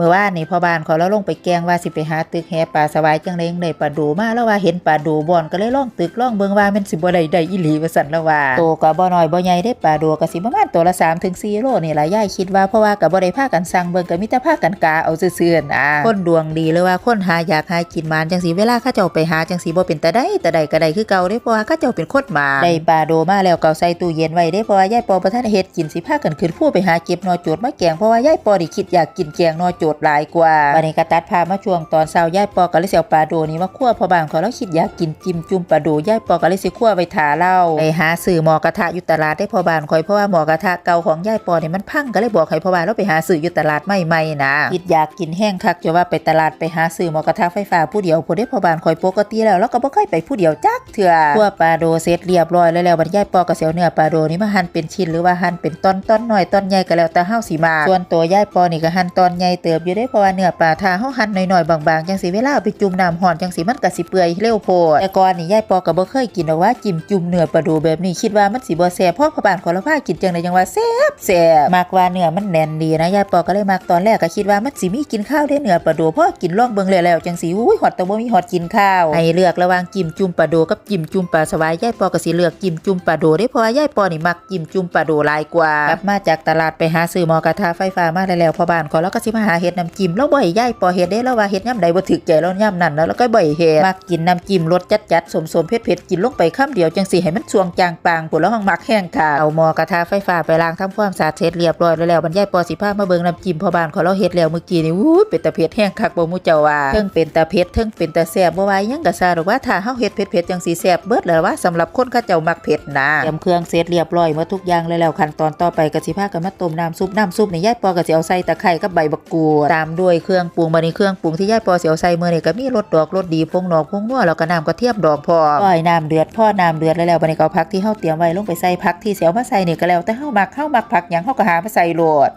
มื่อวานนี่พ่อบ้านเขาแล้วลงไปแกล้งว่าสิไปหาตึกแหปลาสวายจังเลยงได้ปลาดูมาแล้วว่าเห็นปลาดูบอนก็เลยล่องตึกล่องเบิ่งว่ามันสิบ่ได้ได้อีหลีว่าซั่นแล้วว่าโตก็บ่น้อยบ่ใหญ่ได้ปลาดูก็สิประมาณตัวละ3ถึง4โลนี่ล่ะยายคิดว่าเพราะว่าก็บ่ได้พากันสั่งเบิ่งก็มีแต่พากันกาเอาซื่อๆนะคนดวงดีหรือว่าคนหาอยากหากินหมานจังสิเวลาเขาเจ้าไปหาจังสิบ่เป็นตาได้ตาใดก็ได้คือเก่าเด้เพราะว่าเขาเจ้าเป็นคนหมาได้ปลาดูมาแล้วก็เอาใส่ตู้เย็นไว้เด้เพราะว่ายายปอบ่ทันได้เฮ็ดกินสิพากันขึ้นผู้ไปหาเก็บหนอโจดมาแกงเพราะว่ายายปอนี่คิดอยากกินแกงหนอโจดหลายกว่าวันนี้ก็ตัดภามาช่วงตอนเช้ายายปอก็เลยสิเอาปลาโดนี่มาคั่วพอบางขาแล้วคิดอยากกินจิ้มจุ่มปลาโดยายปอก็เลยสิคั่วไว้ถาเล่าไปหาซื้อหมอกระทะอยู่ตลาดได้พอบานคอยเพราะว่าหมอกระทะเก่าของยายปอเนี่ยมันพังก็เลยบอกให้พอบานเราไปหาซื้ออยู่ตลาดใหม่ๆนะคิดอยากกินแห้งคักจะว่าไปตลาดไปหาซื้อหมอกระทะไฟฟ้าผู้เดียวผู้ได้พอบานคอยปกติแล้วแล้วก็บ่เคยไปผู้เดียวจักเถื่อคั่วปลาโดเสร็จเรียบร้อยแล้วแล้วบรรยายปอก็เสียวเนื้อปลาโดนี่มาหั่นเป็นชิ้นหรือว่าหั่นเป็นตอนตอนๆน้อยตอนใหญ่ก็แล้วแต่เฮาสิมาส่วนตัวยายปอนี่ก็หั่นตอนใหญ่เตติบอยู่ได้เพราะว่าเนื้อปลาถ้าเฮาหั่นน้อยๆบางๆจังสิเวลาไปจุ่มน้ำร้อนจังสิมันก็สิเปื่อยเร็วโพดแต่ก่อนนี่ยายปอก็บ่เคยกินหรอกว่าจิ้มจุ่มเนื้อปลาโดแบบนี้คิดว่ามันสิบ่แซ่บเพราะพ่อบ้านขอละพากินจังได๋จังว่าแซ่บแซ่บมักว่าเนื้อมันแน่นดีนะยายปอก็เลยมักตอนแรกก็คิดว่ามันสิมีกินข้าวได้เนื้อปลาโดเพราะกินล่องเบิ่งแล้วจังสิอุ้ยฮอดแต่บ่มีฮอดกินข้าวให้เลือกระหว่างจิ้มจุ่มปลาโดกับจิ้มจุ่มปลาสวายยายปอก็สิเลือกจิ้มจุ่มปลาโดได้เพราะว่ายายปอนี่มักจิ้มจุ่มปลาโดหลายกว่ากลับมาจากตลาดไปหาซื้อหมอกระทะไฟฟ้ามาแล้วพ่อบ้านขอแล้วก็สิมาหาเฮ็ดน้ำจิ้มแล้วบ่ให้ยายปอเฮ็ดได้แล้วว่าเฮ็ดยามใดบ่ถึกใจแล้วยามนั้นแล้วก็บ่ให้เฮ็ดมักกินน้ำจิ้มรสจัดๆสมๆเผ็ดๆกินลงไปคำเดียวจังสิให้มันสวงจางปางพุ่นแล้วห้องมักแห้งค่ะเอาหม้อกระทะไฟฟ้าไปล้างทำความสะอาดเสร็จเรียบร้อยแล้วแล้วบรรยายปอสิพามาเบิ่งน้ำจิ้มพอบ้านขอเราเฮ็ดแล้วเมื่อกี้นี่อู้เป็นตาเผ็ดแห้งคักบ่มู่เจ้าว่าเทิงเป็นตาเผ็ดเทิงเป็นตาแซ่บบ่ว่ายังก็ซาดอว่าถ้าเฮาเฮ็ดเผ็ดๆจังสิแซ่บเบิดแล้วว่าสำหรับคนเขาเจ้ามักเผ็ดนะเตรียมเครื่องเสร็จเรียบร้อยหมดทุกอย่างแล้วขั้นตอนต่อไปก็สิพากันมาต้มน้ำซุปน้ำซุปนี่ยายปอก็สิเอาใส่ตะไคร้กับใบบักกูตามด้วยเครื่องปรุงบัดนี้เครื่องปรุงที่ยายปอเสิเอาใส่มื้อนี่ก็มีรสดอกรสดีพงหนอกพงนัวแล้วก็น้ำกระเทียมดอกพอปล่อยน้ำเดือดพ่อน้ำเดือดแล้วแล้วบัดนี้ก็เอาผักที่เฮาเตรียมไว้ลงไปใส่ผักที่เสิเอามาใส่เนี่ยก็แล้วแต่เฮามักเฮามักผักหยังเฮาก็หามาใส่โลด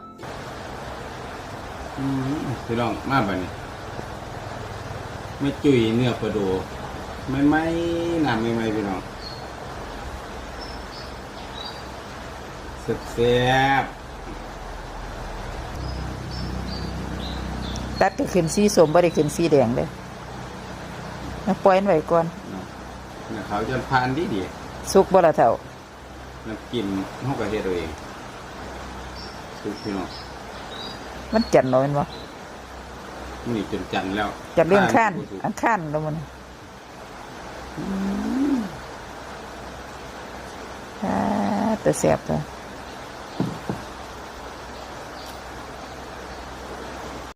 อืมพี่น้องมาบัดนี้ไม่จุยเนื้อปลาโดไม่ไม่น้ำไม่ไม่พี่น้องแซ่บ ตัดก็ขึ้นสีส้มบ่ได้ขึ้นสีแดงเด้นะปล่อยมันไว้ก่อนๆเนาะเนื้อเขาจะพานดีดีสุกบ่ละเท่าๆน้ำกินห้องกระเฮ็ดเอาเองสุกพี่น้องมันจันเนาะแม่นบ่นี่จนจันแล้วจันเรื่องข้านผู้สุกอันข้านแล้วมันอ่าแต่แซ่บตัว